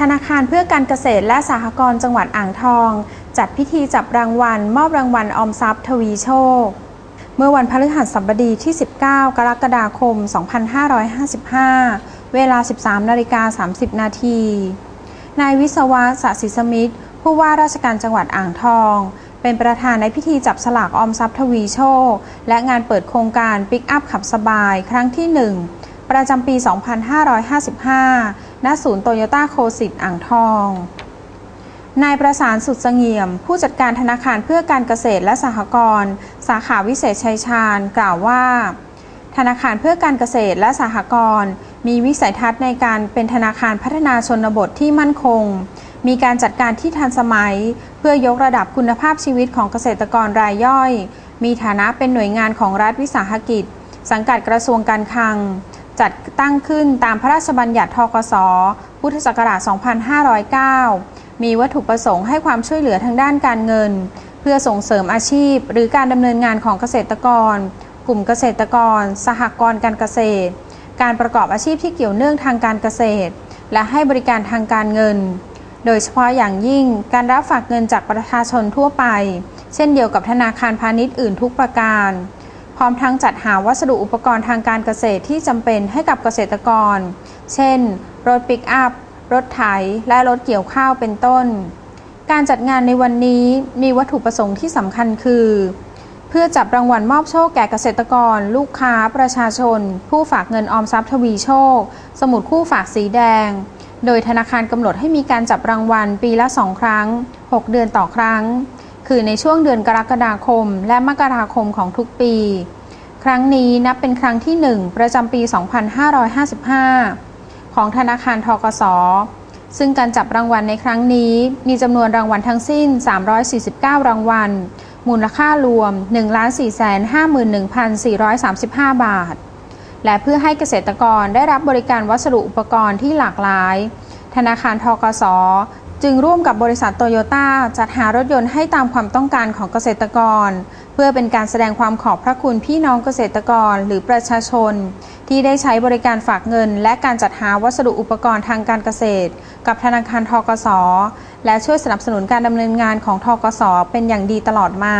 ธนาคารเพื่อการเกษตรและสหกรณ์จังหวัดอ่างทอง จัดพิธีจับรางวัล มอบรางวัลออมทรัพย์ ทวีโชค เมื่อวันพฤหัสบดีที่ 19 กรกฎาคม 2555 เวลา 13นาฬิกา30 นาทีนายวิศวะสศิสมิตรผู้ว่าราชการจังหวัดอ่างทอง เป็นประธานในพิธีจับสลากออมทรัพย์ทวีโชค และงานเปิดโครงการปิกอัพขับสบายครั้งที่ 1 ประจำปี 2555 ณศูนย์โตโยต้าโคสิตอ่างทอง นายประสานสุดเสงี่ยม ผู้จัดการธนาคารเพื่อการเกษตรและสหกรณ์สาขาวิเศษชัยชาญ กล่าวว่า ธนาคารเพื่อการเกษตรและสหกรณ์มีวิสัยทัศน์ในการเป็นธนาคารพัฒนาชนบทที่มั่นคง มีการจัดการที่ทันสมัย เพื่อยกระดับคุณภาพชีวิตของเกษตรกรรายย่อย มีฐานะเป็นหน่วยงานของรัฐวิสาหกิจ สังกัดกระทรวงการคลัง จัดตั้งขึ้นตามพระราชบัญญัติทกสพุทธศักราช 2509 มีวัตถุประสงค์ให้ความช่วยเหลือทางด้านการเงิน เพื่อส่งเสริมอาชีพ หรือการดำเนินงานของเกษตรกร กลุ่มเกษตรกร สหกรณ์การเกษตร การประกอบอาชีพที่เกี่ยวเนื่องทางการเกษตร และให้บริการทางการเงิน โดยเฉพาะอย่างยิ่งการรับฝากเงินจากประชาชนทั่วไป เช่นเดียวกับธนาคารพาณิชย์อื่นทุกประการ ร้อมทั้งจัดหาวัสดุอุปกรณ์ทางการเกษตรที่จำเป็นให้กับเกษตรกร เช่น รถปิกอัพ รถไถ และรถเกี่ยวข้าวเป็นต้น การจัดงานในวันนี้มีวัตถุประสงค์ที่สำคัญคือ เพื่อจับรางวัลมอบโชคแก่เกษตรกร ลูกค้า ประชาชน ผู้ฝากเงินออมทรัพย์ทวีโชค สมุดคู่ฝากสีแดง โดยธนาคารกำหนดให้มีการจับรางวัลปีละ2ครั้ง 6 เดือนต่อครั้ง คือในช่วงเดือนกรกฎาคม และมกราคมของทุกปี ครั้งนี้นับเป็นครั้งที่ 1 ประจำปี 2555 ของธนาคารทกส ซึ่งการจับรางวัลในครั้งนี้มีจำนวนรางวัลทั้งสิ้น 349 รางวัล มูลค่ารวม 1,451,435 บาท และเพื่อให้เกษตรกรได้รับบริการวัสดุอุปกรณ์ที่หลากหลายธนาคารทกส จึงร่วมกับบริษัทโตโยต้าจัดหารถยนต์ให้ตามความต้องการของเกษตรกร เพื่อเป็นการแสดงความขอบพระคุณพี่น้องเกษตรกรหรือประชาชน ที่ได้ใช้บริการฝากเงิน และการจัดหาวัสดุอุปกรณ์ทางการเกษตร กับธนาคารทกส และช่วยสนับสนุนการดำเนินงานของทกส เป็นอย่างดีตลอดมา